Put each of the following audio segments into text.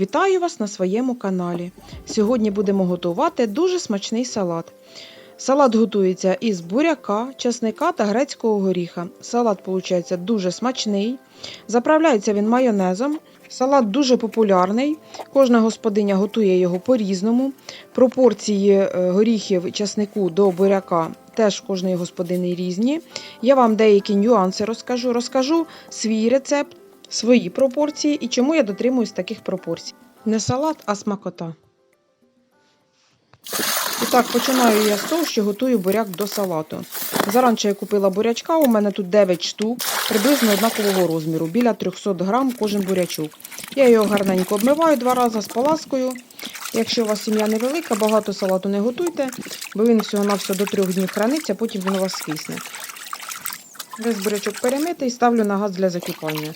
Вітаю вас на своєму каналі. Сьогодні будемо готувати дуже смачний салат. Салат готується із буряка, чесника та грецького горіха. Салат виходить дуже смачний. Заправляється він майонезом. Салат дуже популярний. Кожна господиня готує його по-різному. Пропорції е, горіхів і чеснику до буряка теж кожної господини різні. Я вам деякі нюанси розкажу. Розкажу свій рецепт, свої пропорції і чому я дотримуюсь таких пропорцій. Не салат, а смакота. І так, починаю я з того, що готую буряк до салату. Заранче я купила бурячка, у мене тут 9 штук, приблизно однакового розміру, біля 300 грам кожен бурячок. Я його гарненько обмиваю два рази з паласкою. Якщо у вас сім'я невелика, багато салату не готуйте, бо він всього-навсього до трьох днів храниться, потім він у вас скисне. Весь бурячок перемитий, ставлю на газ для закипання.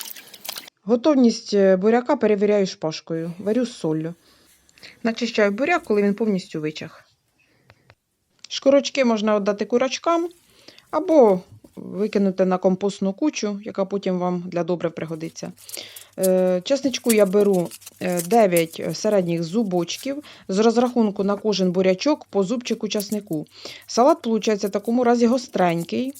Готовність е, буряка перевіряю шпажкою, варю з соллю. Начищаю буряк, коли він повністю вичах. Шкурочки можна віддати курочкам або викинути на компостну кучу, яка потім вам для добре пригодиться. Е, Чесничку я беру е, 9 середніх зубочків з розрахунку на кожен бурячок по зубчику часнику. Салат, виходить, в такому разі гостренький.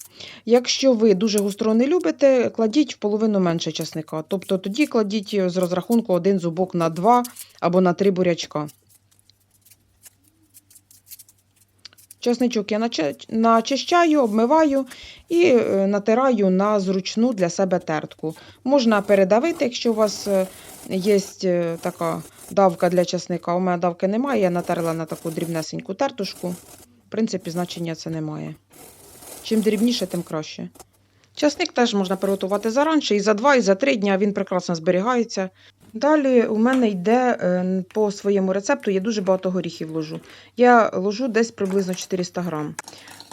Якщо ви дуже гостро не любите, кладіть в половину менше часника. Тобто тоді кладіть з розрахунку один зубок на 2 або на 3 бурячка. Часничок я начищаю, обмиваю і е, натираю на зручну для себе тертку. Можна передавити, якщо у вас е, є е, така давка для часника. У мене давки немає, я натерла на таку дрібнесеньку тертушку. В принципі, значення це немає. Чим дрібніше, тим краще. Часник теж можна приготувати заранше, і за 2, і за 3 дня він прекрасно зберігається. Далі у мене йде е, по своєму рецепту, я дуже багато горіхів ложу. Я ложу десь приблизно 400 грам.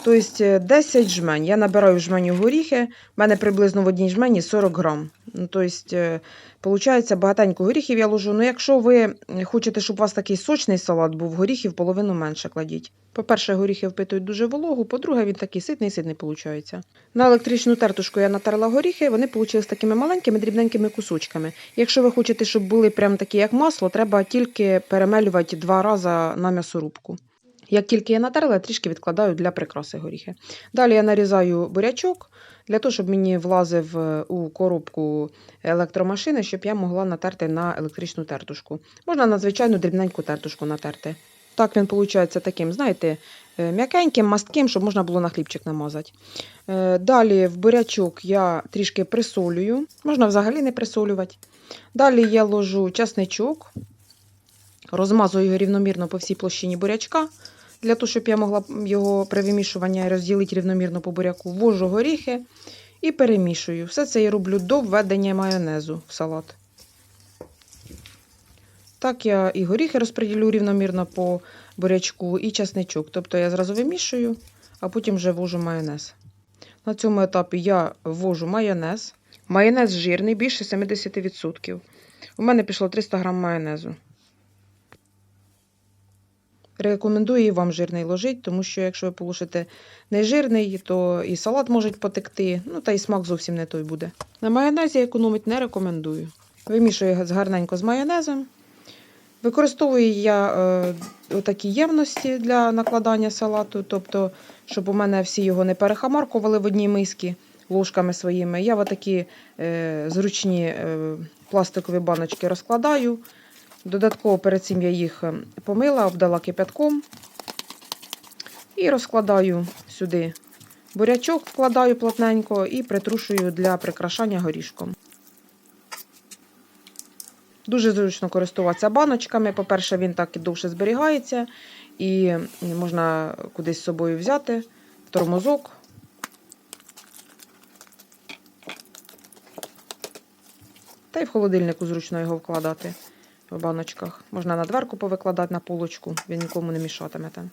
Тобто е, 10 жмень. Я набираю жменю горіхи, в мене приблизно в одній жмені 40 грам. Ну, тобто, виходить, багатенько горіхів я ложу. Ну, якщо ви хочете, щоб у вас такий сочний салат був, горіхів половину менше кладіть. По-перше, горіхи впитують дуже вологу, по-друге, він такий ситний-ситний виходить. На електричну тертушку я натерла горіхи, вони вийшли такими маленькими дрібненькими кусочками. Якщо ви хочете, щоб були прям такі, як масло, треба тільки перемелювати два рази на м'ясорубку. Як тільки я натерла, я трішки відкладаю для прикраси горіхи. Далі я нарізаю бурячок для того, щоб мені влазив е, у коробку електромашини, щоб я могла натерти на електричну тертушку. Можна на звичайну дрібненьку тертушку натерти. Так він виходить таким, знаєте, е, м'якеньким, мастким, щоб можна було на хлібчик намазати. Е, Далі в бурячок я трішки присолюю, можна взагалі не присолювати. Далі я ложу часничок, розмазую його рівномірно по всій площині бурячка, для того, щоб я могла його при вимішуванні розділити рівномірно по буряку. Ввожу горіхи і перемішую. Все це я роблю до введення майонезу в салат. Так я і горіхи розподілю рівномірно по бурячку, і часничок. Тобто я зразу вимішую, а потім вже ввожу майонез. На цьому етапі я ввожу майонез. Майонез жирний, більше 70%. У мене пішло 300 грам майонезу. Рекомендую і вам жирний ложити, тому що якщо ви положите нежирний, то і салат може потекти, ну та й смак зовсім не той буде. На майонезі економити не рекомендую. Вимішую гарненько з майонезом. Використовую я е, отакі ємності для накладання салату, тобто, щоб у мене всі його не перехамаркували в одній мисці ложками своїми. Я в такі е, зручні е, пластикові баночки розкладаю. Додатково перед цим я їх е, помила, обдала кипятком і розкладаю сюди бурячок, вкладаю плотненько і притрушую для прикрашання горішком. Дуже зручно користуватися баночками. По-перше, він так і довше зберігається, і можна кудись з собою взяти в тормозок. Та й в холодильнику зручно його вкладати в баночках. Можна на дверку повикладати на полочку, він нікому не мішатиме там.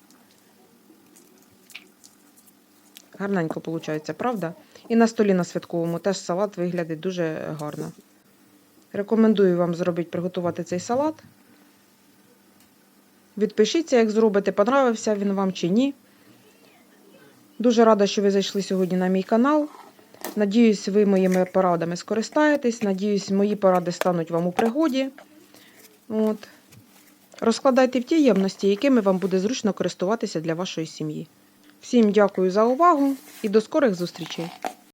Гарненько виходить, правда? І на столі на святковому теж салат виглядить дуже гарно. Рекомендую вам зробити, приготувати цей салат. Відпишіться, як зробите, понравився він вам чи ні. Дуже рада, що ви зайшли сьогодні на мій канал. Надіюсь, ви моїми порадами скористаєтесь. Надіюсь, мої поради стануть вам у пригоді. От. Розкладайте в ті ємності, якими вам буде зручно користуватися для вашої сім'ї. Всім дякую за увагу і до скорих зустрічей!